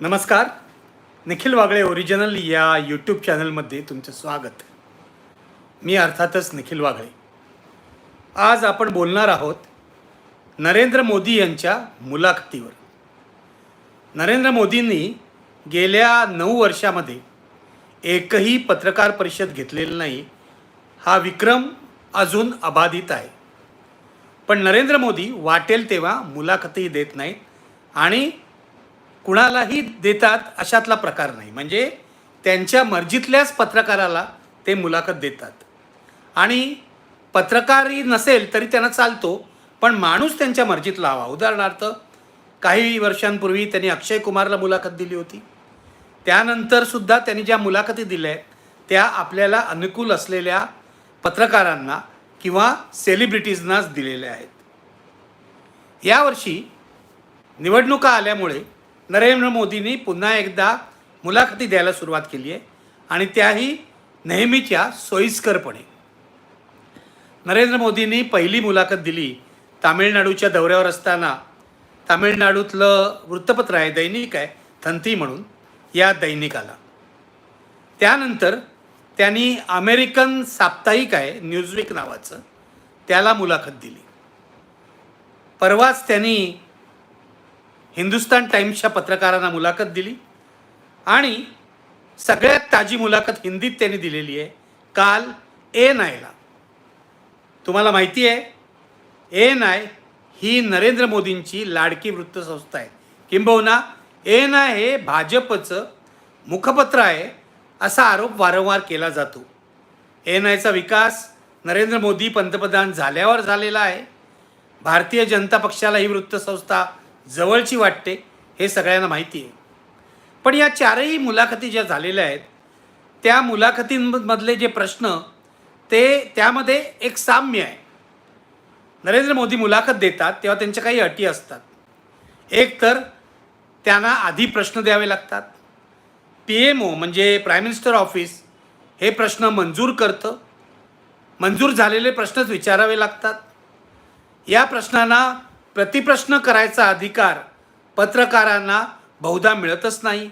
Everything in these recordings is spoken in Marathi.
नमस्कार. निखिल वागळे ओरिजिनल या यूट्यूब चॅनलमध्ये तुमचं स्वागत. मी अर्थातच निखिल वागळे. आज आपण बोलणार आहोत नरेंद्र मोदी यांच्या मुलाखतीवर. नरेंद्र मोदींनी गेल्या नऊ वर्षामध्ये एकही पत्रकार परिषद घेतलेली नाही हा विक्रम अजून अबाधित आहे. पण नरेंद्र मोदी वाटेल तेव्हा मुलाखतही देत नाहीत आणि कुणालाही देतात अशातला प्रकार नाही. म्हणजे त्यांच्या मर्जीतल्याच पत्रकाराला ते मुलाखत देतात. आणि पत्रकारही नसेल तरी त्यांना चालतो पण माणूस त्यांच्या मर्जीतला हवा. उदाहरणार्थ काही वर्षांपूर्वी त्यांनी अक्षय कुमारला मुलाखत दिली होती. त्यानंतरसुद्धा त्यांनी ज्या मुलाखती दिल्या आहेत त्या आपल्याला अनुकूल असलेल्या पत्रकारांना किंवा सेलिब्रिटीजनाच दिलेल्या आहेत. यावर्षी निवडणुका आल्यामुळे नरेंद्र मोदींनी पुन्हा एकदा मुलाखती द्यायला सुरुवात केली आहे आणि त्याही नेहमीच्या सोयीस्करपणे. नरेंद्र मोदींनी पहिली मुलाखत दिली तामिळनाडूच्या दौऱ्यावर असताना. तामिळनाडूतलं वृत्तपत्र आहे दैनिक आहे थंती म्हणून या दैनिकाला. त्यानंतर त्यांनी अमेरिकन साप्ताहिक आहे न्यूजविक नावाचं त्याला मुलाखत दिली. परवाच त्यांनी हिंदुस्तान टाईम्सच्या पत्रकारांना मुलाखत दिली आणि सगळ्यात ताजी मुलाखत हिंदीत त्यांनी दिलेली आहे काल एन आयला तुम्हाला माहिती आहे एन आय ही नरेंद्र मोदींची लाडकी वृत्तसंस्था आहे. किंबहुना एन आय हे भाजपचं मुखपत्र आहे असा आरोप वारंवार केला जातो. एन आयचा विकास नरेंद्र मोदी पंतप्रधान झाल्यावर झालेला आहे. भारतीय जनता पक्षाला ही वृत्तसंस्था जवळची वाटते हे सगळ्यांना माहिती आहे. पण या चारही मुलाखती ज्या झालेल्या आहेत त्या मुलाखतींमधले जे प्रश्न ते त्यामध्ये एक साम्य आहे. नरेंद्र मोदी मुलाखत देतात तेव्हा त्यांच्या काही अटी असतात. एक तर त्यांना आधी प्रश्न द्यावे लागतात. पी एम ओ म्हणजे प्राईम मिनिस्टर ऑफिस हे प्रश्न मंजूर करतं. मंजूर झालेले प्रश्नच विचारावे लागतात. या प्रश्नांना प्रतिप्रश्न करायचा अधिकार पत्रकारांना बहुधा मिळतच नाही.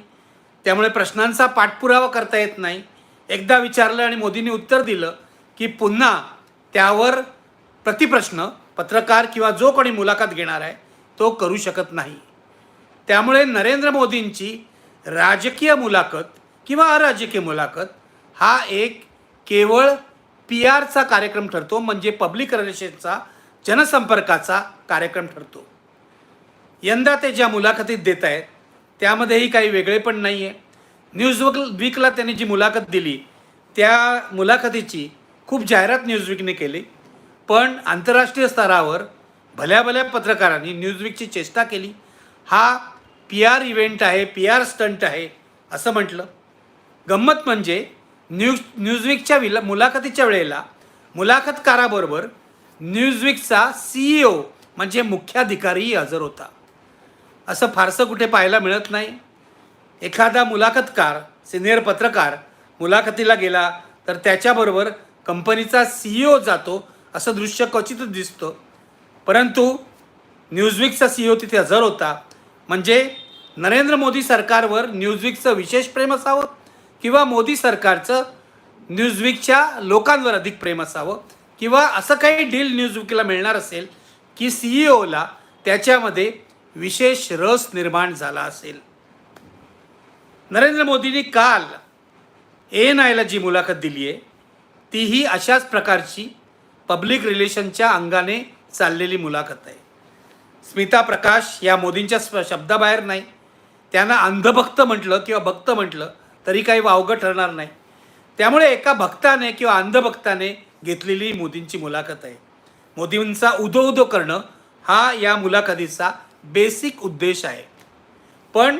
त्यामुळे प्रश्नांचा पाठपुरावा करता येत नाही. एकदा विचारलं आणि मोदींनी उत्तर दिलं की पुन्हा त्यावर प्रतिप्रश्न पत्रकार किंवा जो कोणी मुलाखत घेणार आहे तो करू शकत नाही. त्यामुळे नरेंद्र मोदींची राजकीय मुलाखत किंवा अराजकीय मुलाखत हा एक केवळ पी आरचा कार्यक्रम ठरतो म्हणजे पब्लिक रिलेशनचा जनसंपर्काचा कार्यक्रम ठरतो. यंदा ते ज्या मुलाखतीत देत आहेत त्यामध्येही काही वेगळे पण नाही आहे न्यूज वीकला त्यांनी जी मुलाखत दिली त्या मुलाखतीची खूप जाहिरात न्यूजवीकने केली. पण आंतरराष्ट्रीय स्तरावर भल्या भल्या पत्रकारांनी न्यूजवीकची चेष्टा केली. हा पी आर इव्हेंट आहे पी आर स्टंट आहे असं म्हटलं. गंमत म्हणजे न्यूज न्यूजवीकच्या विला मुलाखतीच्या वेळेला मुलाखतकाराबरोबर न्यूजविकचा सी ओ म्हणजे मुख्याधिकारीही हजर होता. असं फारसं कुठे पाहायला मिळत नाही. एखादा मुलाखतकार सिनियर पत्रकार मुलाखतीला गेला तर त्याच्याबरोबर कंपनीचा सी ओ जातो असं दृश्य क्वचितच दिसतं. परंतु न्यूजविकचा सी ओ तिथे हजर होता म्हणजे नरेंद्र मोदी सरकारवर न्यूजविकचं विशेष प्रेम असावं किंवा मोदी सरकारचं न्यूजविकच्या लोकांवर अधिक प्रेम असावं किंवा असं काही डील न्यूजवीकला मिळणार असेल की सी ई ओला त्याच्यामध्ये विशेष रस निर्माण झाला असेल. नरेंद्र मोदींनी काल एन आयला जी मुलाखत दिली आहे तीही अशाच प्रकारची पब्लिक रिलेशनच्या अंगाने चाललेली मुलाखत आहे. स्मिता प्रकाश या मोदींच्या शब्दाबाहेर नाही. त्यांना अंधभक्त म्हटलं किंवा भक्त म्हटलं तरी काही वावगं ठरणार नाही. त्यामुळे एका भक्ताने किंवा अंधभक्ताने घेतलेली मोदींची मुलाखत आहे. मोदींचा उदो उदो करणं हा या मुलाखतीचा बेसिक उद्देश आहे. पण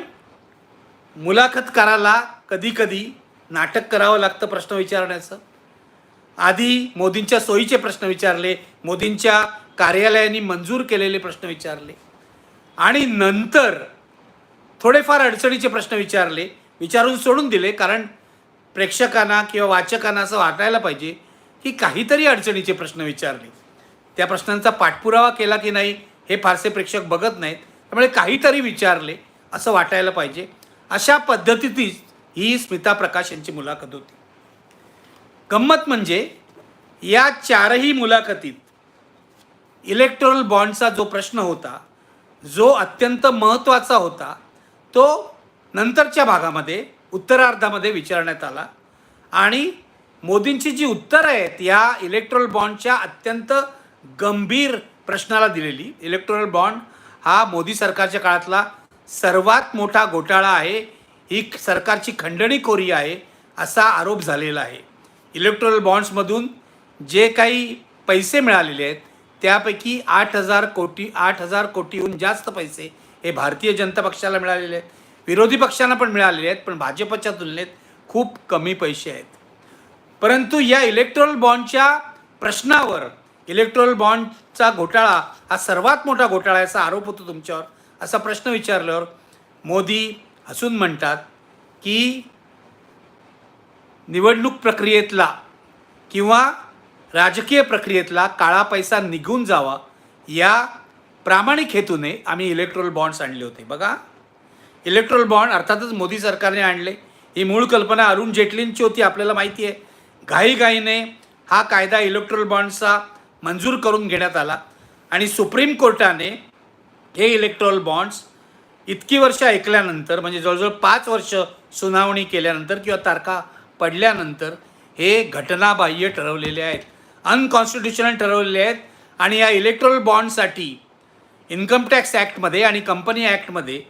मुलाखतकाराला कधीकधी नाटक करावं लागतं प्रश्न विचारण्याचं. आधी मोदींच्या सोयीचे प्रश्न विचारले मोदींच्या कार्यालयाने मंजूर केलेले प्रश्न विचारले आणि नंतर थोडेफार अडचणीचे प्रश्न विचारले विचारून सोडून दिले कारण प्रेक्षकांना किंवा वाचकांना असं वाटायला पाहिजे की काहीतरी अडचणीचे प्रश्न विचारले. त्या प्रश्नांचा पाठपुरावा केला की नाही हे फारसे प्रेक्षक बघत नाहीत. त्यामुळे काहीतरी विचारले असं वाटायला पाहिजे. अशा पद्धतीतीच ही स्मिता प्रकाश यांची मुलाखत होती. गंमत म्हणजे या चारही मुलाखतीत इलेक्ट्रोल बॉन्डचा जो प्रश्न होता जो अत्यंत महत्त्वाचा होता तो नंतरच्या भागामध्ये उत्तरार्धामध्ये विचारण्यात आला. आणि मोदींची जी उत्तरं आहेत या इलेक्ट्रोल बॉन्डच्या अत्यंत गंभीर प्रश्नाला दिलेली. इलेक्ट्रोल बॉन्ड हा मोदी सरकारच्या काळातला सर्वात मोठा घोटाळा आहे. ही सरकारची खंडणीखोरी आहे असा आरोप झालेला आहे. इलेक्ट्रोल बॉन्ड्समधून जे काही पैसे मिळालेले आहेत त्यापैकी आठ हजार कोटी आठ हजार कोटीहून जास्त पैसे हे भारतीय जनता पक्षाला मिळालेले आहेत. विरोधी पक्षांना पण मिळालेले आहेत पण भाजपच्या तुलनेत खूप कमी पैसे आहेत. परंतु या इलेक्ट्रोल बॉन्डच्या प्रश्नावर इलेक्ट्रोल बॉन्डचा घोटाळा हा सर्वात मोठा घोटाळा आहे असा आरोप होतो तुमच्यावर. असा प्रश्न विचारल्यावर मोदी हसून म्हणतात की निवडणूक प्रक्रियेतला किंवा राजकीय प्रक्रियेतला काळा पैसा निघून जावा या प्रामाणिक हेतूने आम्ही इलेक्ट्रोल बॉन्ड्स आणले होते. बघा इलेक्ट्रोल बॉन्ड अर्थातच मोदी सरकारने आणले. ही मूळ कल्पना अरुण जेटलींची होती आपल्याला माहिती आहे. घाईघाईने हा कायदा इलेक्ट्रोल बॉन्डचा मंजूर करून घेण्यात आला. आणि सुप्रीम कोर्टाने हे इलेक्ट्रोल बॉन्ड्स इतकी वर्ष ऐकल्यानंतर म्हणजे जवळजवळ पाच वर्ष सुनावणी केल्यानंतर किंवा तारखा पडल्यानंतर हे घटनाबाह्य ठरवलेले आहेत. अनकॉन्स्टिट्युशनल ठरवलेले आहेत. आणि या इलेक्ट्रोल बॉन्डसाठी इन्कम टॅक्स ॲक्टमध्ये आणि कंपनी ॲक्टमध्ये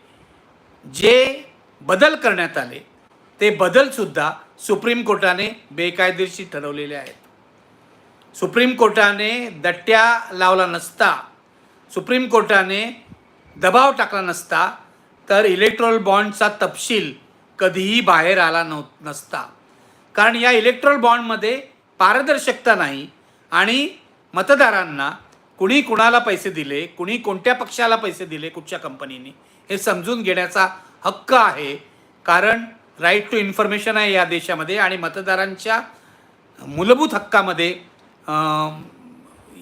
जे बदल करण्यात आले ते बदलसुद्धा सुप्रीम कोर्टाने बेकायदेशीर ठरवलेले आहेत. सुप्रीम कोर्टाने दट्ट्या लावला नसता सुप्रीम कोर्टाने दबाव टाकला नसता तर इलेक्ट्रोल बॉन्डचा तपशील कधीही बाहेर आला नव नसता. कारण या इलेक्ट्रोल बॉन्डमध्ये पारदर्शकता नाही आणि मतदारांना कुणी कुणाला पैसे दिले कुणी कोणत्या पक्षाला पैसे दिले कुठच्या कंपनीने हे समजून घेण्याचा हक्क आहे. कारण राईट टू इन्फॉर्मेशन आहे या देशामध्ये आणि मतदारांच्या मूलभूत हक्कामध्ये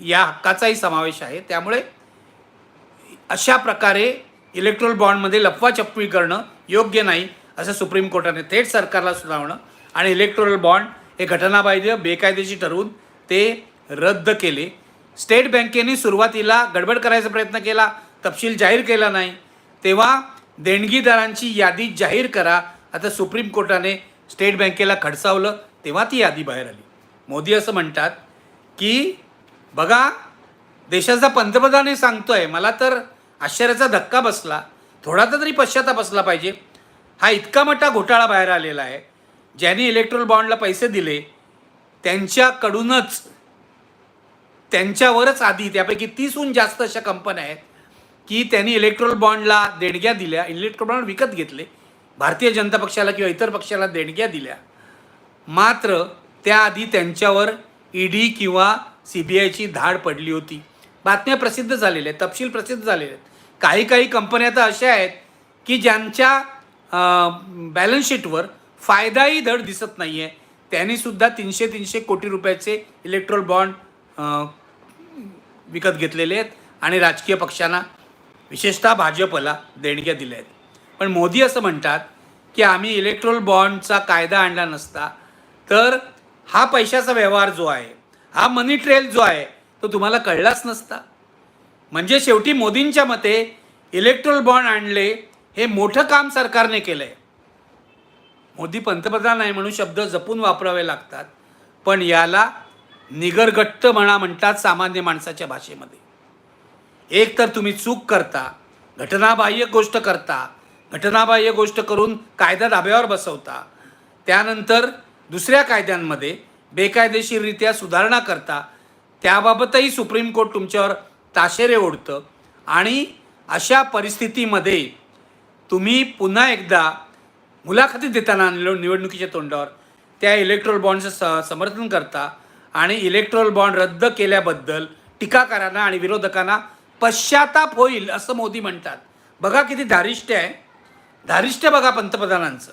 या हक्काचाही समावेश आहे. त्यामुळे अशा प्रकारे इलेक्ट्रोल बॉन्डमध्ये लपवाछपवी करणं योग्य नाही असं सुप्रीम कोर्टाने थेट सरकारला सुनावणं आणि इलेक्ट्रोल बॉन्ड हे घटनाबाह्य बेकायदेशीर ठरवून ते रद्द केले. स्टेट बँकेने सुरुवातीला गडबड करायचा प्रयत्न केला तपशील जाहीर केला नाही. तेव्हा देणगीदारांची यादी जाहीर करा आता सुप्रीम कोर्टाने स्टेट बँकेला खडसावलं तेव्हा ती यादी बाहेर आली. मोदी असं म्हणतात की बघा देशाचा पंतप्रधान हे सांगतो आहे मला तर आश्चर्याचा धक्का बसला. थोडा तर तरी पश्चाताप बसला पाहिजे. हा इतका मोठा घोटाळा बाहेर आलेला आहे. ज्यांनी इलेक्ट्रोल बॉन्डला पैसे दिले त्यांच्याकडूनच त्यांच्यावरच आधी त्यापैकी तीसहून जास्त अशा कंपन्या आहेत की त्यांनी इलेक्ट्रोल बॉन्डला देणग्या दिल्या इलेक्ट्रोल बॉन्ड विकत घेतले. भारतीय जनता पक्षाला किंवा इतर पक्षाला देणग्या दिल्या. मात्र त्याआधी त्यांच्यावर ईडी किंवा सी बी आयची धाड पडली होती. बातम्या प्रसिद्ध झालेल्या आहेत तपशील प्रसिद्ध झालेले आहेत. काही काही कंपन्या तर अशा आहेत की ज्यांच्या बॅलन्स शीटवर फायदाही धड दिसत नाही आहे त्यांनीसुद्धा तीनशे तीनशे कोटी रुपयाचे इलेक्ट्रोल बॉन्ड विकत घेतलेले आहेत आणि राजकीय पक्षांना विशेषतः भाजपला देणग्या दिल्या आहेत. पण मोदी असं म्हणतात की आम्ही इलेक्ट्रोल बॉन्डचा कायदा आणला नसता तर हा पैशाचा व्यवहार जो आहे हा मनी ट्रेल जो आहे तो तुम्हाला कळलाच नसता. म्हणजे शेवटी मोदींच्या मते इलेक्ट्रोल बॉन्ड आणले हे मोठं काम सरकारने केलं आहे मोदी पंतप्रधान आहे म्हणून शब्द जपून वापरावे लागतात पण याला निगरगट्ट म्हणा म्हणतात सामान्य माणसाच्या भाषेमध्ये. एक तर तुम्ही चूक करता घटनाबाह्य गोष्ट करता घटनाबाह्य गोष्ट करून कायदा धाब्यावर बसवता. त्यानंतर दुसऱ्या कायद्यांमध्ये बेकायदेशीररित्या सुधारणा करता. त्याबाबतही सुप्रीम कोर्ट तुमच्यावर ताशेरे ओढतं. आणि अशा परिस्थितीमध्ये तुम्ही पुन्हा एकदा मुलाखती देताना निवडणुकीच्या तोंडावर त्या इलेक्ट्रोल बॉन्डचं स समर्थन करता आणि इलेक्ट्रोल बॉन्ड रद्द केल्याबद्दल टीकाकारांना आणि विरोधकांना पश्चाताप होईल असं मोदी म्हणतात. बघा किती धारिष्ट्य आहे. धारिष्ट्य बघा पंतप्रधानांचं.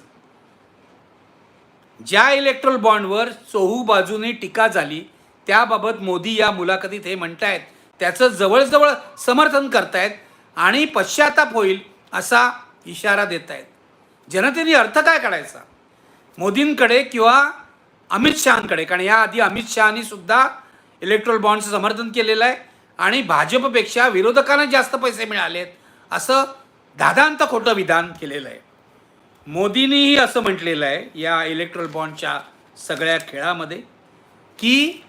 ज्या इलेक्ट्रोल बॉन्डवर चोहू बाजूने टीका झाली त्याबाबत मोदी या मुलाखतीत हे म्हणतायत त्याचं जवळजवळ समर्थन करतायत आणि पश्चाताप होईल असा इशारा देत आहेत जनतेने अर्थ काय काढायचा? मोदींकडे किंवा अमित शहांकडे? कारण याआधी अमित शहानी सुद्धा इलेक्ट्रॉल बॉन्डचं समर्थन केलेलं आहे आणि भाजपपेक्षा विरोधकांना जास्त पैसे मिळालेत असं दादांत खोटं विधान केलेलं आहे मोदींनीही असं म्हटलेलं आहे या इलेक्ट्रल बॉन्डच्या सगळ्या खेळामध्ये की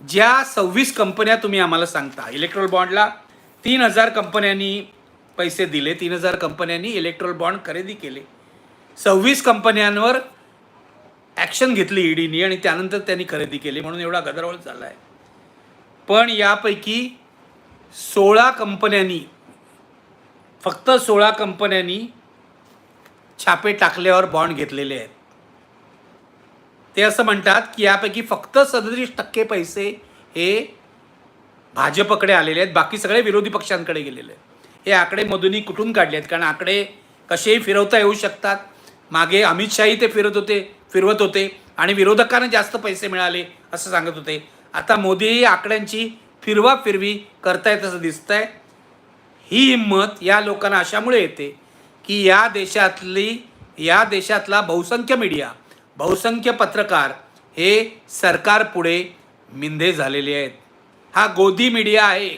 ज्या सव्वीस कंपन्या तुम्ही आम्हाला सांगता इलेक्ट्रल बॉन्डला तीन हजार कंपन्यांनी पैसे दिले तीन हजार कंपन्यांनी इलेक्ट्रल बॉन्ड खरेदी केले. सव्वीस कंपन्यांवर ॲक्शन घेतली ईडीनी आणि त्यानंतर त्यांनी खरेदी केली म्हणून एवढा गदारोळ झाला आहे पण यापैकी सोळा कंपन्यांनी फक्त सोळा कंपन्यांनी छापे टाकल्यावर बॉन्ड घेतलेले आहेत. ते असं म्हणतात की यापैकी फक्त सदतीस टक्के पैसे हे भाजपकडे आलेले आहेत. बाकी सगळे विरोधी पक्षांकडे गेलेले आहेत. हे आकडे मधूनही कुठून काढले आहेत? कारण आकडे कसेही फिरवता येऊ शकतात. मागे अमित शाही ते फिरत होते फिरवत होते आणि विरोधकांना जास्त पैसे मिळाले असं सांगत होते. आता मोदीही आकड्यांची फिरवा फिरवी करतायत असं दिसतंय. ही हिंमत या लोकांना अशामुळे येते की या देशातली या देशातला बहुसंख्य मीडिया बहुसंख्य पत्रकार हे सरकारपुढे मिंधे झालेले आहेत. हा गोदी मीडिया आहे.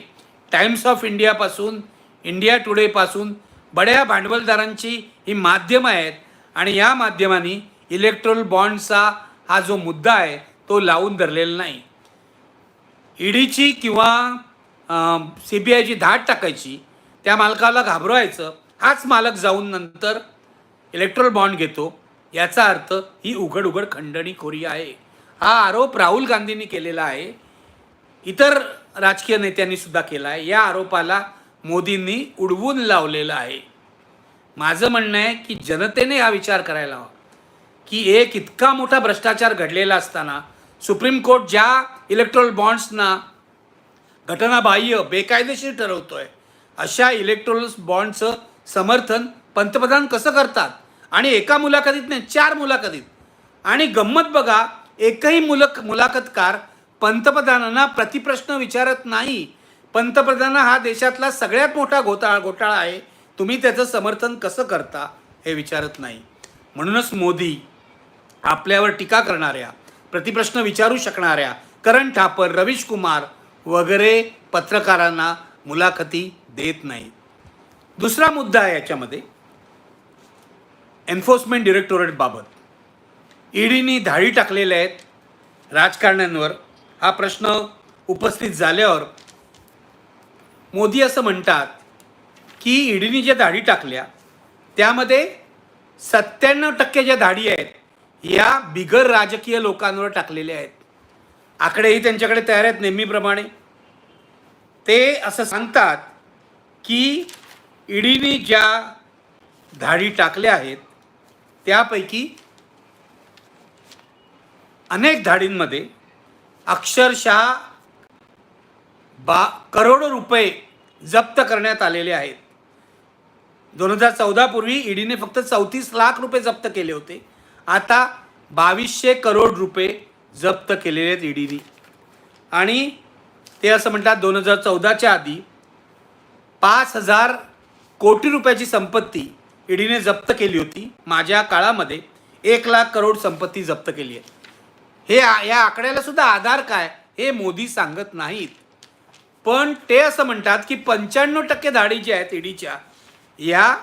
टाइम्स ऑफ इंडियापासून इंडिया टुडेपासून बड्या भांडवलदारांची ही माध्यमं आहेत आणि या माध्यमांनी इलेक्ट्रोल बॉन्डचा हा जो मुद्दा आहे तो लावून धरलेला नाही. ईडीची किंवा सी बी आयची धाड टाकायची त्या मालकाला घाबरवायचं. हाच मालक जाऊन नंतर इलेक्ट्रॉल बॉन्ड घेतो. याचा अर्थ ही उघड उघड खंडणीखोरी आहे. हा आरोप राहुल गांधींनी केलेला आहे. इतर राजकीय नेत्यांनी सुद्धा केला आहे. या आरोपाला मोदींनी उडवून लावलेला आहे. माझं म्हणणं आहे की जनतेने हा विचार करायला हवा. की एक इतका मोठा भ्रष्टाचार घडलेला असताना सुप्रीम कोर्ट ज्या इलेक्ट्रॉल बॉन्ड्सना घटनाबाह्य बेकायदेशीर ठरवतोय अशा इलेक्ट्रोल बॉन्डचं समर्थन पंतप्रधान कसं करतात? आणि एका मुलाखतीत नाही चार मुलाखतीत. आणि गंमत बघा एकही मुलक मुलाखतकार पंतप्रधानांना प्रतिप्रश्न विचारत नाही. पंतप्रधान हा देशातला सगळ्यात मोठा घोटाळा घोटाळा आहे. तुम्ही त्याचं समर्थन कसं करता हे विचारत नाही. म्हणूनच मोदी आपल्यावर टीका करणाऱ्या प्रतिप्रश्न विचारू शकणाऱ्या करण ठापर रवीश कुमार वगैरे पत्रकारांना मुलाखती देत नाही. दुसरा मुद्दा आहे याच्यामध्ये एन्फोर्समेंट डिरेक्टोरेटबाबत ईडीनी धाडी टाकलेल्या आहेत राजकारण्यांवर. हा प्रश्न उपस्थित झाल्यावर मोदी असं म्हणतात की ईडीने ज्या धाडी टाकल्या त्यामध्ये सत्त्याण्णव टक्के ज्या धाडी आहेत या बिगर राजकीय लोकांवर टाकलेल्या आहेत. आकडेही त्यांच्याकडे तयार आहेत नेहमीप्रमाणे. ते असं सांगतात की ईडीने ज्या धाडी टाकल्या आहेत त्यापैकी अनेक धाडींमध्ये अक्षरशः बा करोडो रुपये जप्त करण्यात आलेले आहेत. दोन हजार चौदापूर्वी ईडीने फक्त चौतीस लाख रुपये जप्त केले होते. आता बावीसशे करोड रुपये जप्त केलेले आहेत ईडीने. आणि ते असं म्हणतात दोन हजार चौदाच्या आधी पाच हजार कोटी रुपयाची संपत्ती ईडीने जप्त केली होती. माझ्या काळामध्ये एक लाख करोड संपत्ती जप्त केली आहे. हे या आकड्याला सुद्धा आधार काय हे मोदी सांगत नाहीत. पण ते असं म्हणतात की पंच्याण्णव टक्के धाडी ज्या आहेत ईडीच्या या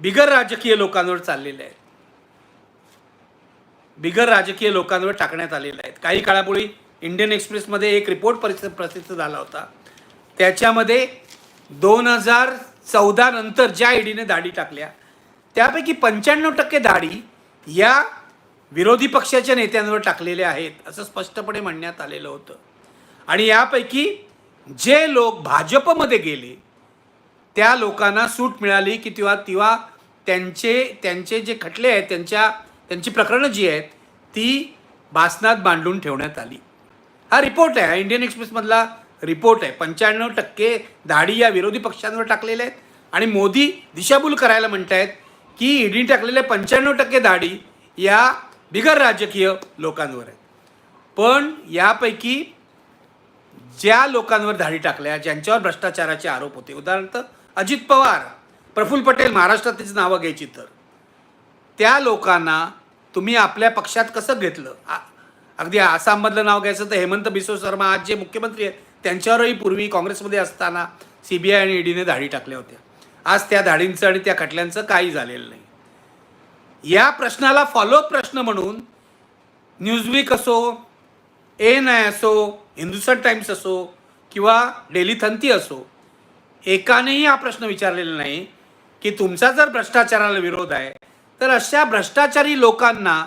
बिगर राजकीय लोकांवर चाललेल्या आहेत. बिगर राजकीय लोकांवर टाकण्यात आलेल्या आहेत. काही काळापूर्वी इंडियन एक्सप्रेसमध्ये एक रिपोर्ट प्रसिद्ध झाला होता. त्याच्यामध्ये दोन हजार चौदा नंतर ज्या ईडीने दाढी टाकल्या त्यापैकी पंच्याण्णव टक्के दाढी या विरोधी पक्षाच्या नेत्यांवर टाकलेल्या आहेत असं स्पष्टपणे म्हणण्यात आलेलं होतं. आणि यापैकी जे लोक भाजपमध्ये गेले त्या लोकांना सूट मिळाली की तेव्हा तेव्हा त्यांचे त्यांचे जे खटले आहेत त्यांच्या त्यांची प्रकरणं जी आहेत ती बासनात बांधून ठेवण्यात आली. हा रिपोर्ट आहे इंडियन एक्सप्रेसमधला रिपोर्ट आहे. पंच्याण्णव टक्के दाढी या विरोधी पक्षांवर टाकलेल्या आहेत. आणि मोदी दिशाभूल करायला म्हणत आहेत की ईडी टाकलेल्या पंच्याण्णव टक्के दाढी या बिगर राजकीय लोकांवर आहेत. पण यापैकी ज्या लोकांवर धाडी टाकल्या ज्यांच्यावर भ्रष्टाचाराचे आरोप होते उदाहरणार्थ अजित पवार प्रफुल्ल पटेल महाराष्ट्रातलीच नावं घ्यायची तर त्या लोकांना तुम्ही आपल्या पक्षात कसं घेतलं? अगदी आसाममधलं नाव घ्यायचं तर हेमंत बिस्व शर्मा आज जे मुख्यमंत्री आहेत त्यांच्यावरही पूर्वी काँग्रेसमध्ये असताना सी बी आय आणि ईडीने धाडी टाकल्या होत्या. आज त्या धाडींचं आणि त्या खटल्यांचं काही झालेलं नाही. या प्रश्नाला फॉलोअप प्रश्न म्हणून न्यूजवीक असो एन आय असो हिंदुस्तान टाइम्स असो किंवा डेली थंती असो एकानेही हा प्रश्न विचारलेला नाही की तुमचा जर भ्रष्टाचाराला विरोध आहे तर अशा भ्रष्टाचारी लोकांना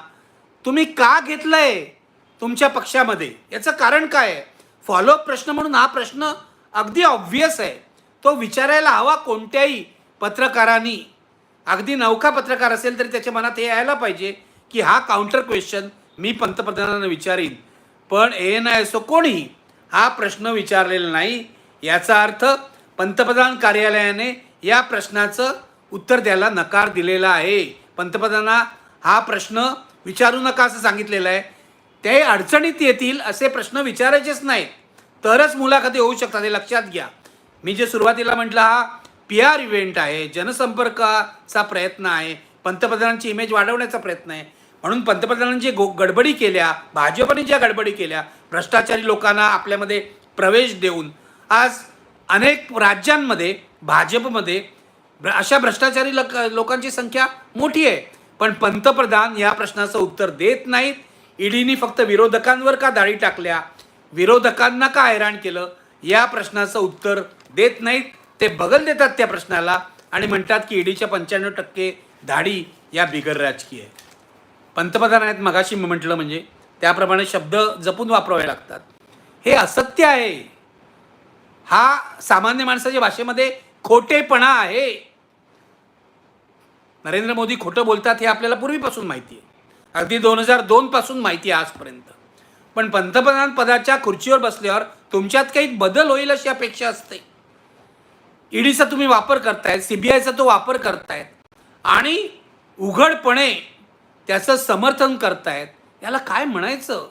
तुम्ही का घेतलंय तुमच्या पक्षामध्ये? याचं कारण काय आहे? फॉलोअप प्रश्न म्हणून हा प्रश्न अगदी ऑब्व्हियस आहे. तो विचारायला हवा कोणत्याही पत्रकारांनी. अगदी नौका पत्रकार असेल तरी त्याच्या मनात हे यायला पाहिजे की हा काउंटर क्वेश्चन मी पंतप्रधानांना विचारीन. पण ए एन आय असो कोणीही हा प्रश्न विचारलेला नाही. याचा अर्थ पंतप्रधान कार्यालयाने या प्रश्नाचं उत्तर द्यायला नकार दिलेला आहे. पंतप्रधानांना हा प्रश्न विचारू नका असं सांगितलेलं आहे. ते अडचणीत येतील असे प्रश्न विचारायचेच नाहीत. तरच मुलाखती होऊ शकतात हे लक्षात घ्या. मी जे सुरुवातीला म्हटलं हा पी आर इव्हेंट आहे जनसंपर्काचा प्रयत्न आहे पंतप्रधानांची इमेज वाढवण्याचा प्रयत्न आहे. म्हणून पंतप्रधानांनी जे गो गडबडी केल्या भाजपने ज्या गडबडी केल्या भ्रष्टाचारी लोकांना आपल्यामध्ये प्रवेश देऊन आज अनेक राज्यांमध्ये भाजपमध्ये अशा भ्रष्टाचारी लोक लोकांची संख्या मोठी आहे. पण पंतप्रधान या प्रश्नाचं उत्तर देत नाहीत. ईडीने फक्त विरोधकांवर का दाढी टाकल्या? विरोधकांना का हैराण केलं? या प्रश्नाचं उत्तर देत नाहीत ते बगल देतात त्या प्रश्नाला आणि म्हणतात की ईडीच्या पंच्याण्णव टक्के धाडी या बिगर राजकीय आहे. पंतप्रधान आहेत मगाशी मी म्हटलं म्हणजे त्याप्रमाणे शब्द जपून वापरावे लागतात. हे असत्य आहे. हा सामान्य माणसाच्या भाषेमध्ये खोटेपणा आहे. नरेंद्र मोदी खोटं बोलतात हे आपल्याला पूर्वीपासून माहिती आहे. अगदी दोन हजार दोन पासून माहिती आहे आजपर्यंत. पण पंतप्रधान पदाच्या खुर्चीवर बसल्यावर तुमच्यात काही बदल होईल अशी अपेक्षा असते. ईडीचा तुम्ही वापर करतायत सीबीआयचा तो वापर करतायत आणि उघडपणे त्याचं समर्थन करतायत याला काय म्हणायचं?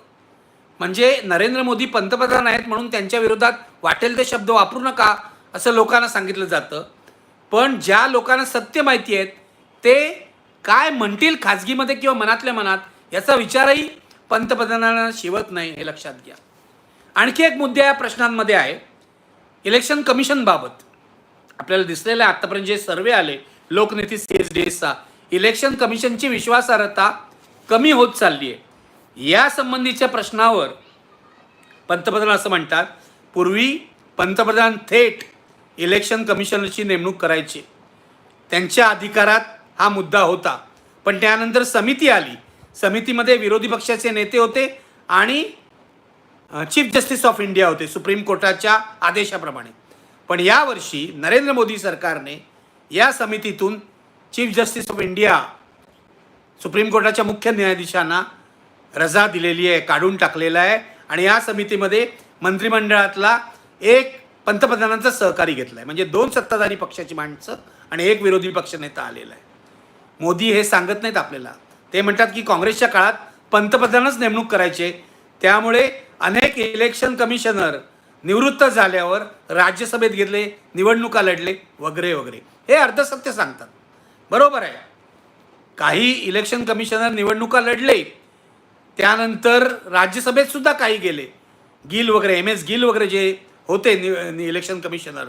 म्हणजे नरेंद्र मोदी पंतप्रधान आहेत म्हणून त्यांच्या विरोधात वाटेल ते शब्द वापरू नका असं लोकांना सांगितलं जातं. पण ज्या लोकांना सत्य माहिती आहेत ते काय म्हणतील खाजगीमध्ये किंवा मनातल्या मनात याचा विचारही पंतप्रधानांना शिवत नाही हे लक्षात घ्या. आणखी एक मुद्दा या प्रश्नांमध्ये आहे. इलेक्शन कमिशनबाबत आपल्याला दिसलेलं आहे आत्तापर्यंत जे सर्वे आले लोकनेती सी एस डी एसचा इलेक्शन कमिशनची विश्वासार्हता कमी होत चालली आहे या संबंधीच्या प्रश्नावर पंतप्रधान असं म्हणतात पूर्वी पंतप्रधान थेट इलेक्शन कमिशनरची नेमणूक करायची. त्यांच्या अधिकारात हा मुद्दा होता. पण त्यानंतर समिती आली. समितीमध्ये विरोधी पक्षाचे नेते होते आणि चीफ जस्टिस ऑफ इंडिया होते सुप्रीम कोर्टाच्या आदेशाप्रमाणे. पण यावर्षी नरेंद्र मोदी सरकारने या समितीतून chief justice of India supreme कोर्टाच्या मुख्य न्यायाधीशांना रजा दिलेली आहे काढून टाकलेला आहे आणि या समितीमध्ये मंत्रिमंडळातला एक पंतप्रधानांचा सहकारी घेतला आहे म्हणजे दोन सत्ताधारी पक्षाची माणसं आणि एक विरोधी पक्षनेता आलेला आहे. मोदी हे सांगत नाहीत आपल्याला. ते म्हणतात की काँग्रेसच्या काळात पंतप्रधानच नेमणूक करायचे. त्यामुळे अनेक इलेक्शन कमिशनर निवृत्त झाल्यावर राज्यसभेत घेतले निवडणुका लढले वगैरे वगैरे. हे अर्धसत्य सांगतात. बरोबर आहे. काही इलेक्शन कमिशनर निवडणुका लढले त्यानंतर राज्यसभेत सुद्धा काही गेले. गिल वगैरे एम एस गिल वगैरे जे होते नि- इलेक्शन कमिशनर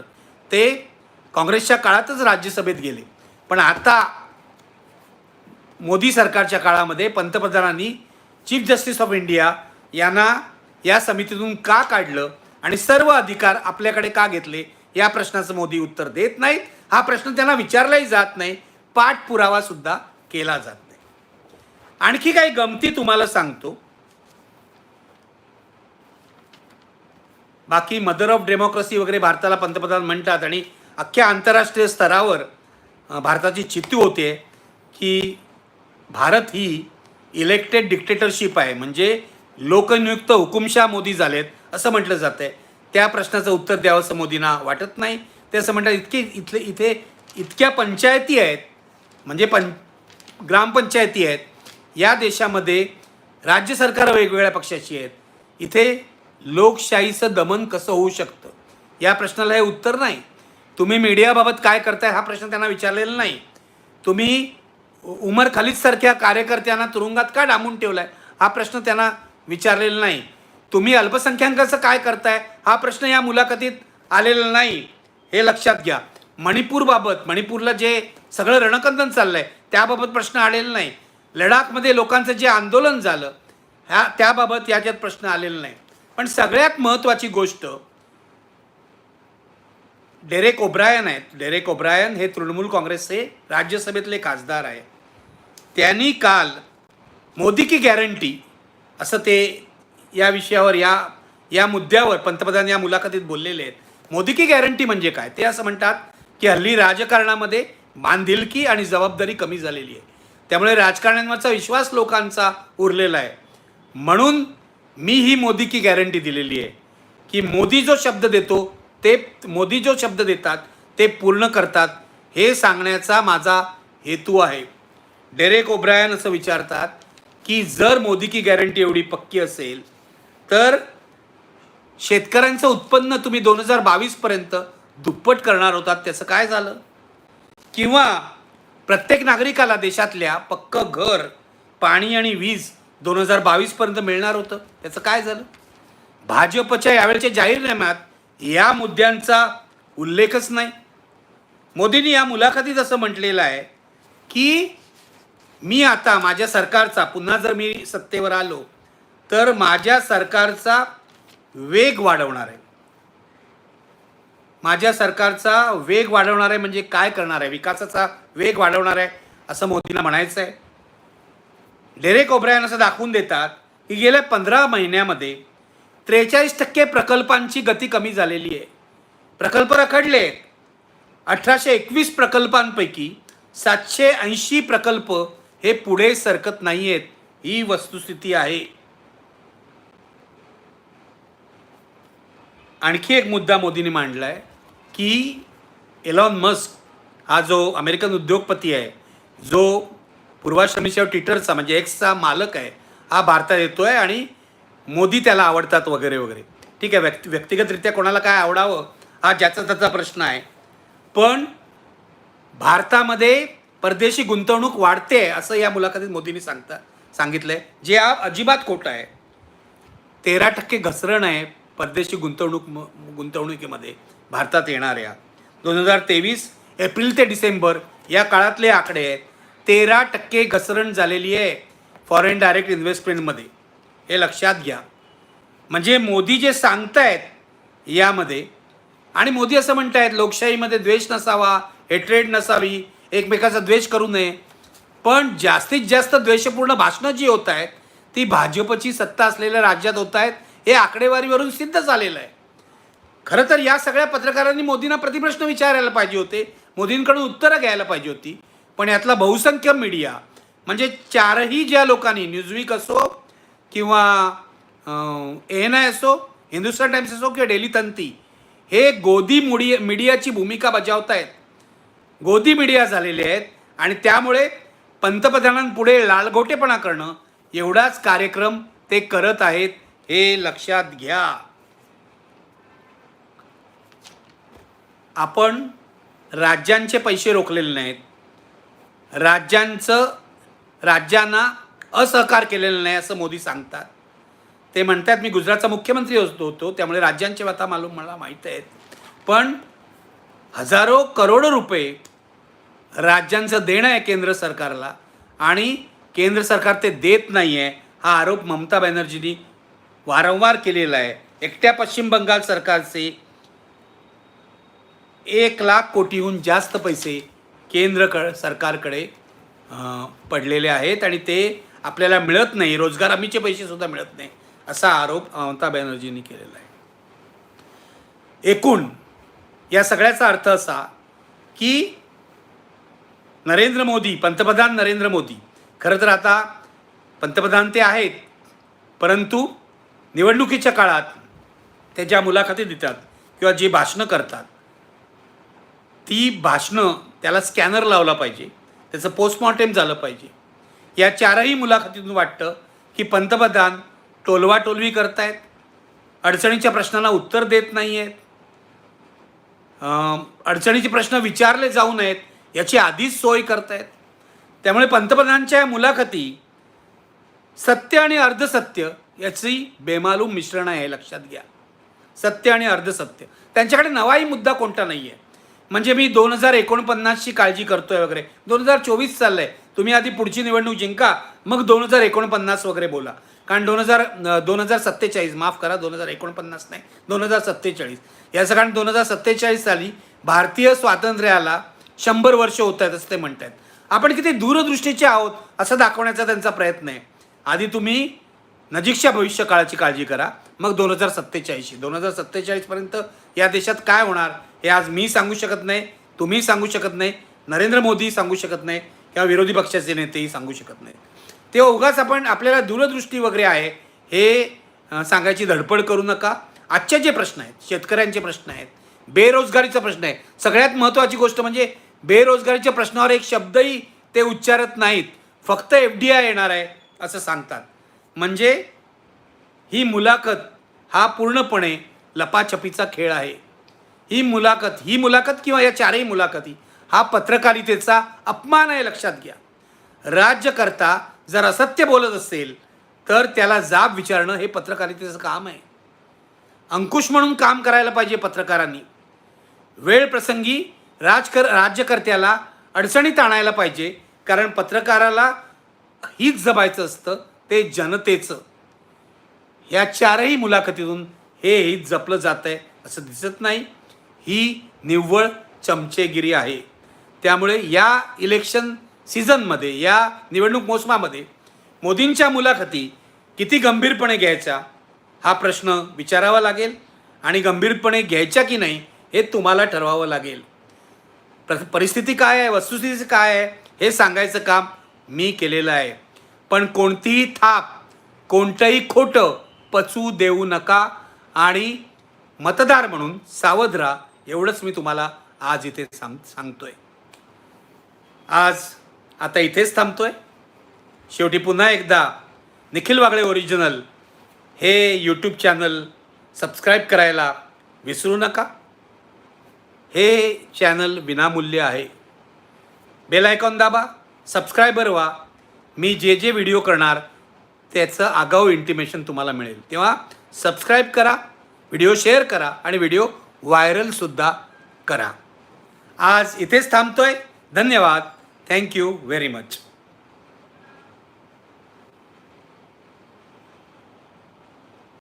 ते काँग्रेसच्या काळातच राज्यसभेत गेले. पण आता मोदी सरकारच्या काळामध्ये पंतप्रधानांनी चीफ जस्टिस ऑफ इंडिया यांना या समितीतून का काढलं आणि सर्व अधिकार आपल्याकडे का घेतले या प्रश्नाचं मोदी उत्तर देत नाहीत. हा प्रश्न त्यांना विचारलाही जात नाही पाठपुरावा सुद्धा केला जात नाही. आणखी काही गमती तुम्हाला सांगतो. बाकी मदर ऑफ डेमोक्रेसी वगैरे भारताला पंतप्रधान म्हणतात आणि अख्ख्या आंतरराष्ट्रीय स्तरावर भारताची चित्ती होते की भारत ही इलेक्टेड डिक्टेटरशिप आहे. म्हणजे लोकनियुक्त हुकुमशाह मोदी झालेत असं म्हटलं जातं आहे त्या प्रश्नाचं उत्तर द्यावं असं मोदींना वाटत नाही. ते असं म्हणतात इतके इथले इथे इतक्या पंचायती आहेत म्हणजे पं ग्रामपंचायती आहेत या देशामध्ये राज्य सरकार वेगवेगळ्या पक्षाची आहेत. इथे लोकशाहीचं दमन कसं होऊ शकतं? या प्रश्नाला हे उत्तर नाही. तुम्ही मीडियाबाबत काय करताय हा प्रश्न त्यांना विचारलेला नाही. तुम्ही उमर खलीद सारख्या कार्यकर्त्यांना तुरुंगात का डांबून ठेवलाय? हा प्रश्न त्यांना विचारलेला नाही. तुम्ही अल्पसंख्याकांचं काय करताय? हा प्रश्न या मुलाखतीत आलेला नाही. हे लक्षात घ्या. मणिपूरबाबत मणिपूरला जे सगळं रणकंदन चाललंय त्याबाबत प्रश्न आलेला नाही. लडाखमध्ये लोकांचं जे आंदोलन झालं ह्या त्याबाबत याच्यात प्रश्न आलेला नाही. पण सगळ्यात महत्त्वाची गोष्ट डेरेक ओब्रायन आहेत. डेरेक ओब्रायन हे तृणमूल काँग्रेसचे राज्यसभेतले खासदार आहे त्यांनी काल मोदी की गॅरंटी असं ते या विषयावर या या मुद्द्यावर पंतप्रधान या मुलाखतीत बोललेले आहेत. मोदी की गॅरंटी म्हणजे काय? ते असं म्हणतात की हल्ली राजकारणामध्ये बांधिलकी आणि जबाबदारी कमी झालेली आहे. त्यामुळे राजकारण्यांवरचा विश्वास लोकांचा उरलेला आहे. म्हणून मी ही मोदी की गॅरंटी दिलेली आहे की मोदी जो शब्द देतो ते मोदी जो शब्द देतात ते पूर्ण करतात हे सांगण्याचा माझा हेतू आहे. डेरेक ओब्रायन असं विचारतात की जर मोदी की गॅरंटी एवढी पक्की असेल तर शेतकऱ्यांचं उत्पन्न तुम्ही दोन हजार बावीसपर्यंत दुप्पट करणार होतात त्याचं काय झालं? किंवा प्रत्येक नागरिकाला देशातल्या पक्क घर पाणी आणि वीज दोन हजार बावीसपर्यंत मिळणार होतं त्याचं काय झालं? भाजपच्या यावेळच्या जाहीरनाम्यात या मुद्द्यांचा उल्लेखच नाही. मोदींनी या मुलाखतीत असं म्हटलेलं आहे की मी आता माझ्या सरकारचा पुन्हा जर मी सत्तेवर आलो तर माझ्या सरकारचा वेग वाढवणार आहे. माझ्या सरकारचा वेग वाढवणार आहे म्हणजे काय करणार आहे? विकासाचा वेग वाढवणार आहे असं मोदींना म्हणायचं आहे डेरेक ओब्रायन असं दाखवून देतात की गेल्या पंधरा महिन्यामध्ये त्रेचाळीस टक्के प्रकल्पांची गती कमी झालेली आहे. प्रकल्प रखडले आहेत अठराशे एकवीस प्रकल्पांपैकी सातशे ऐंशी प्रकल्प हे पुढे सरकत नाही आहेत ही वस्तुस्थिती आहे. आणखी एक मुद्दा मोदींनी मांडला आहे की एलॉन मस्क हा जो अमेरिकन उद्योगपती आहे जो पूर्वाश्रमीच्या ट्विटरचा म्हणजे एक्सचा मालक आहे हा भारतात येतो आहे आणि मोदी त्याला आवडतात वगैरे वगैरे. ठीक आहे व्यक्ति व्यक्तिगतरित्या कोणाला काय आवडावं हा ज्याचा त्याचा प्रश्न आहे. पण भारतामध्ये परदेशी गुंतवणूक वाढते असं या मुलाखतीत मोदींनी सांगता सांगितलं आहे जे हा अजिबात खोटं आहे तेरा टक्के घसरण आहे परदेशी गुंतवणूक म- गुंतवणुकीमध्ये भारतात येणाऱ्या. दोन हजार तेवीस एप्रिल ते डिसेंबर या काळातले आकडे आहेत. तेरा टक्के घसरण झालेली आहे फॉरेन डायरेक्ट इन्व्हेस्टमेंटमध्ये. हे लक्षात घ्या. म्हणजे मोदी जे सांगतायत यामध्ये आणि मोदी असं म्हणतायत लोकशाहीमध्ये द्वेष नसावा हेट्रेड नसावी एकमेकाचा द्वेष करू नये. पण जास्तीत जास्त द्वेषपूर्ण भाषणं जी होत आहेत ती भाजपची सत्ता असलेल्या राज्यात होत आहेत हे आकडेवारीवरून सिद्ध झालेलं आहे. खरं तर या सगळ्या पत्रकारांनी मोदींना प्रतिप्रश्न विचारायला पाहिजे होते मोदींकडून उत्तरं घ्यायला पाहिजे होती. पण यातला बहुसंख्य मीडिया म्हणजे चारही ज्या लोकांनी न्यूजवीक असो किंवा एन आय असो हिंदुस्तान टाइम्स असो किंवा डेली तंती हे गोदी मुडी मीडियाची भूमिका बजावत आहेत गोदी मीडिया झालेले आहेत आणि त्यामुळे पंतप्रधानांपुढे लालगोटेपणा करणं एवढाच कार्यक्रम ते करत आहेत हे लक्षात घ्या. आपण राज्यांचे पैसे रोखलेले नाहीत. राज्यांचं राज्यांना असहकार केलेलं नाही असं मोदी सांगतात. ते म्हणतात मी गुजरातचा मुख्यमंत्री होतो होतो त्यामुळे राज्यांचे वाता मालूम मला माहीत आहेत. पण हजारो करोडो रुपये राज्यांचं देणं आहे केंद्र सरकारला आणि केंद्र सरकार ते देत नाही आहे हा आरोप ममता बॅनर्जींनी वारंवार केलेला आहे. एकट्या पश्चिम बंगाल सरकारचे एक लाख कोटीहून जास्त पैसे केंद्र क सरकारकडे पडलेले आहेत आणि ते आपल्याला मिळत नाही रोजगार हमीचे पैसेसुद्धा मिळत नाही असा आरोप ममता बॅनर्जींनी केलेला आहे. एकूण या सगळ्याचा अर्थ असा की नरेंद्र मोदी पंतप्रधान नरेंद्र मोदी. खरं तर आता पंतप्रधान ते आहेत परंतु निवडणुकीच्या काळात ते ज्या मुलाखती देतात किंवा जी भाषणं करतात ती भाषणं त्याला स्कॅनर लावला पाहिजे त्याचं पोस्टमॉर्टेम झालं पाहिजे. या चारही मुलाखतीतून वाटतं की पंतप्रधान टोलवाटोलवी करतायत अडचणीच्या प्रश्नांना उत्तर देत नाही आहेत अडचणीचे प्रश्न विचारले जाऊ नयेत याची आधीच सोय करतायत. त्यामुळे पंतप्रधानांच्या या मुलाखती सत्य आणि अर्धसत्य याची बेमालूम मिश्रण आहे लक्षात घ्या. सत्य आणि अर्धसत्य. त्यांच्याकडे नवाही मुद्दा कोणता नाही आहे म्हणजे मी दोन हजार एकोणपन्नासची काळजी करतोय वगैरे. दोन हजार चोवीस चाललंय. तुम्ही आधी पुढची निवडणूक जिंका मग दोन हजार एकोणपन्नास वगैरे बोला. कारण दोन हजार दोन हजार सत्तेचाळीस माफ करा दोन हजार एकोणपन्नास नाही दोन हजार सत्तेचाळीस. याचं कारण दोन हजार सत्तेचाळीस साली भारतीय स्वातंत्र्याला शंभर वर्ष होत आहेत असं ते म्हणत आहेत आपण किती दूरदृष्टीचे आहोत असं दाखवण्याचा त्यांचा प्रयत्न आहे. आधी तुम्ही नजीकच्या भविष्य काळाची काळजी करा. मग दोन हजार सत्तेचाळीसशी दोन हजार सत्तेचाळीसपर्यंत या देशात काय होणार हे आज मी सांगू शकत नाही तुम्ही सांगू शकत नाही नरेंद्र मोदी सांगू शकत नाही किंवा विरोधी पक्षाचे नेतेही सांगू शकत नाही. ते उगाच आपण आपल्याला दूरदृष्टी वगैरे आहे हे सांगायची धडपड करू नका. आजचे जे प्रश्न आहेत शेतकऱ्यांचे प्रश्न आहेत बेरोजगारीचा प्रश्न आहे सगळ्यात महत्त्वाची गोष्ट म्हणजे बेरोजगारीच्या प्रश्नावर एक शब्दही ते उच्चारत नाहीत. फक्त एफ डी आय येणार आहे असं सांगतात. म्हणजे ही मुलाखत हा पूर्णपणे लपाछपीचा खेळ आहे. ही मुलाखत ही मुलाखत किंवा या चारही मुलाखती हा पत्रकारितेचा अपमान आहे लक्षात घ्या. राज्यकर्ता जर असत्य बोलत असेल तर त्याला जाब विचारणं हे पत्रकारितेचं काम आहे. अंकुश म्हणून काम करायला पाहिजे पत्रकारांनी. वेळ प्रसंगी राजकर राज्यकर्त्याला अडचणीत आणायला पाहिजे. कारण पत्रकाराला हीच जबायचं असतं ते जनतेचं. या चारही मुलाखतीतून हे हित जपलं जात आहे असं दिसत नाही. ही निव्वळ चमचेगिरी आहे. त्यामुळे या इलेक्शन सीझनमध्ये या निवडणूक मोसमामध्ये मोदींच्या मुलाखती किती गंभीरपणे घ्यायच्या हा प्रश्न विचारावा लागेल. आणि गंभीरपणे घ्यायच्या की नाही हे तुम्हाला ठरवावं लागेल. प्र- परिस्थिती काय आहे? वस्तुस्थिती काय आहे? हे सांगायचं काम मी केलेलं आहे. पण कोणतीही थाप कोणतंही खोटं पचू देऊ नका आणि मतदार म्हणून सावध राहा एवढंच मी तुम्हाला आज इथे सांग सांगतोय. आज आता इथेच थांबतोय. शेवटी पुन्हा एकदा निखिल वागळे ओरिजिनल हे यूट्यूब चॅनल सबस्क्राईब करायला विसरू नका. हे चॅनल विनामूल्य आहे. बेलायकॉन दाबा सबस्क्रायबर व्हा. मी जे जे व्हिडिओ करणार त्याचं आगाऊ इंटिमेशन तुम्हाला मिळेल. तेव्हा सबस्क्राईब करा व्हिडिओ शेअर करा आणि व्हिडिओ व्हायरलसुद्धा करा. आज इथेच थांबतोय. धन्यवाद. Thank you very much